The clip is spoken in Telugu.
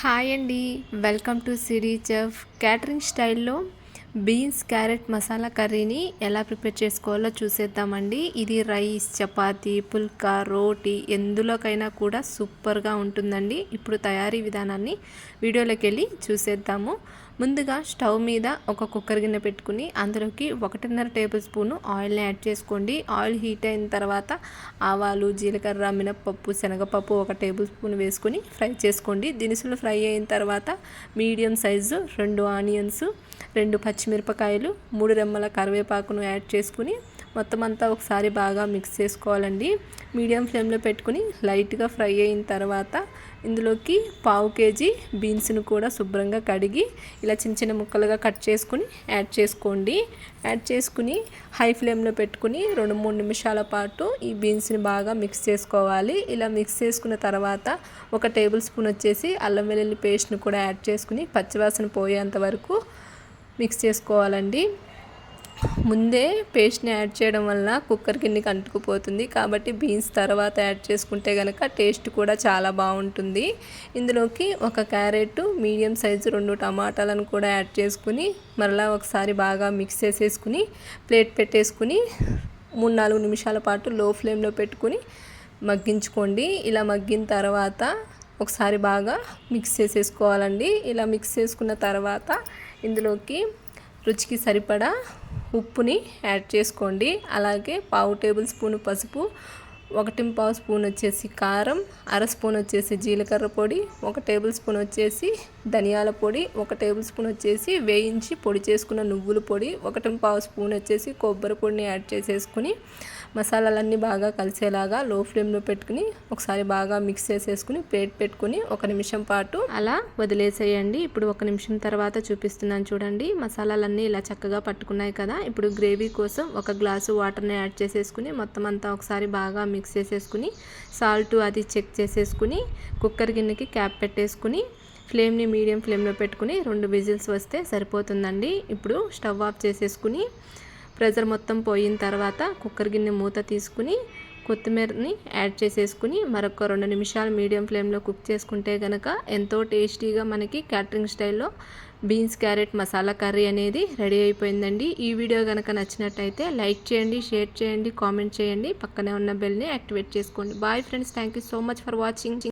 హాయ్ అండి. Welcome to Siri chef catering స్టైల్లో బీన్స్ క్యారెట్ మసాలా కర్రీని ఎలా ప్రిపేర్ చేసుకోవాలో చూసేద్దామండి. ఇది రైస్ చపాతీ పుల్కా రోటీ ఎందులోకైనా కూడా సూపర్గా ఉంటుందండి. ఇప్పుడు తయారీ విధానాన్ని వీడియోలోకి వెళ్ళి చూసేద్దాము. ముందుగా స్టవ్ మీద ఒక కుక్కర్ గిన్నె పెట్టుకుని అందులోకి ఒకటిన్నర టేబుల్ స్పూను ఆయిల్ని యాడ్ చేసుకోండి. ఆయిల్ హీట్ అయిన తర్వాత ఆవాలు జీలకర్ర మినపప్పు శనగపప్పు ఒక టేబుల్ స్పూన్ వేసుకొని ఫ్రై చేసుకోండి. దినుసులు ఫ్రై అయిన తర్వాత మీడియం సైజు రెండు ఆనియన్స్ రెండు పచ్చిమిరపకాయలు మూడు రెమ్మల కరివేపాకును యాడ్ చేసుకుని మొత్తం అంతా ఒకసారి బాగా మిక్స్ చేసుకోవాలండి. మీడియం ఫ్లేమ్లో పెట్టుకుని లైట్గా ఫ్రై అయిన తర్వాత ఇందులోకి పావు కేజీ బీన్స్ను కూడా శుభ్రంగా కడిగి ఇలా చిన్న చిన్న ముక్కలుగా కట్ చేసుకుని యాడ్ చేసుకోండి. యాడ్ చేసుకుని హై ఫ్లేమ్లో పెట్టుకుని రెండు మూడు నిమిషాల పాటు ఈ బీన్స్ని బాగా మిక్స్ చేసుకోవాలి. ఇలా మిక్స్ చేసుకున్న తర్వాత ఒక టేబుల్ స్పూన్ వచ్చేసి అల్లం వెల్లుల్లి పేస్ట్ను కూడా యాడ్ చేసుకుని పచ్చివాసన పోయేంత వరకు మిక్స్ చేసుకోవాలండి. ముందే పేస్ట్ని యాడ్ చేయడం వల్ల కుక్కర్ కిందకి అంటుకుపోతుంది. కాబట్టి బీన్స్ తర్వాత యాడ్ చేసుకుంటే కనుక టేస్ట్ కూడా చాలా బాగుంటుంది. ఇందులోకి ఒక క్యారెట్ మీడియం సైజు రెండు టమాటాలను కూడా యాడ్ చేసుకుని మరలా ఒకసారి బాగా మిక్స్ చేసేసుకుని ప్లేట్ పెట్టేసుకుని మూడు నాలుగు నిమిషాల పాటు లో ఫ్లేమ్లో పెట్టుకుని మగ్గించుకోండి. ఇలా మగ్గిన తర్వాత ఒకసారి బాగా మిక్స్ చేసేసుకోవాలండి. ఇలా మిక్స్ చేసుకున్న తర్వాత ఇందులోకి రుచికి సరిపడా ఉప్పుని యాడ్ చేసుకోండి. అలాగే పావు టేబుల్ స్పూన్ పసుపు ఒకటి పావు స్పూన్ వచ్చేసి కారం అర స్పూన్ వచ్చేసి జీలకర్ర పొడి ఒక టేబుల్ స్పూన్ వచ్చేసి ధనియాల పొడి ఒక టేబుల్ స్పూన్ వచ్చేసి వేయించి పొడి చేసుకున్న నువ్వుల పొడి ఒకటి పావు స్పూన్ వచ్చేసి కొబ్బరి పొడిని యాడ్ చేసేసుకుని మసాలాలన్నీ బాగా కలిసేలాగా లో ఫ్లేమ్లో పెట్టుకుని ఒకసారి బాగా మిక్స్ చేసేసుకుని ప్లేట్ పెట్టుకుని ఒక నిమిషం పాటు అలా వదిలేసేయండి. ఇప్పుడు ఒక నిమిషం తర్వాత చూపిస్తున్నాను చూడండి. మసాలాలన్నీ ఇలా చక్కగా పట్టుకున్నాయి కదా. ఇప్పుడు గ్రేవీ కోసం ఒక గ్లాసు వాటర్ని యాడ్ చేసేసుకుని మొత్తం అంతా ఒకసారి బాగా మిక్స్ చేసేసుకుని సాల్ట్ అది చెక్ చేసేసుకుని కుక్కర్ గిన్నెకి క్యాప్ పెట్టేసుకుని ఫ్లేమ్ని మీడియం ఫ్లేమ్లో పెట్టుకుని రెండు విజిల్స్ వస్తే సరిపోతుందండి. ఇప్పుడు స్టవ్ ఆఫ్ చేసేసుకుని ప్రెజర్ మొత్తం పోయిన తర్వాత కుక్కర్ గిన్నె మూత తీసుకుని కొత్తిమీరని యాడ్ చేసేసుకుని మరొక రెండు నిమిషాలు మీడియం ఫ్లేమ్లో కుక్ చేసుకుంటే కనుక ఎంతో టేస్టీగా మనకి క్యాటరింగ్ స్టైల్లో బీన్స్ క్యారెట్ మసాలా కర్రీ అనేది రెడీ అయిపోయిందండి. ఈ వీడియో కనుక నచ్చినట్టయితే లైక్ చేయండి షేర్ చేయండి కామెంట్ చేయండి. పక్కనే ఉన్న బెల్ని యాక్టివేట్ చేసుకోండి. Bye friends thank you so much for watching.